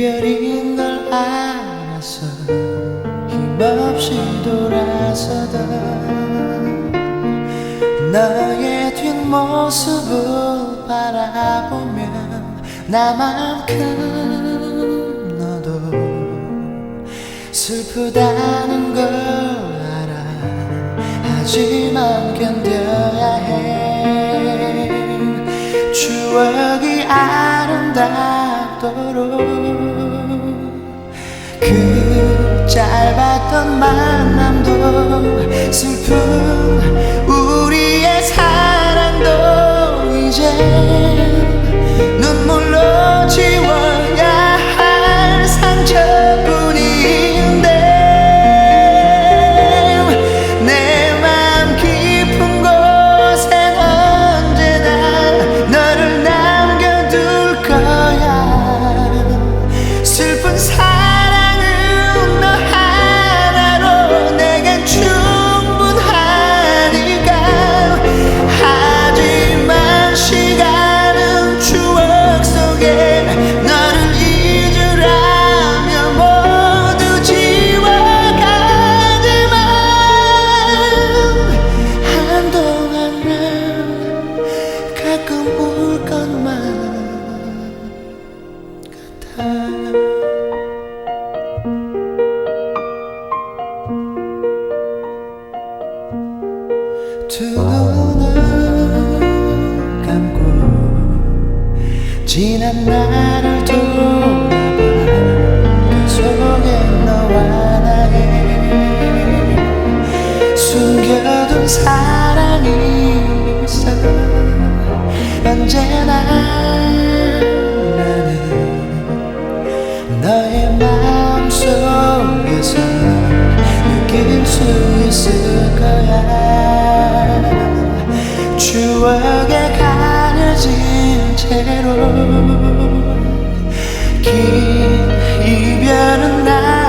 이별인 걸 알아서 힘없이 돌아서다 너의 뒷모습을 바라보면 나만큼 너도 슬프다는 걸 알아. 하지만 견뎌야 해. 추억이 아름답도록 짧았던 만남도 슬픈 우리의 사랑도 이제 지난 나를 두고 수 있을 거야. 추억에 가려진 채로. 긴 이별은 나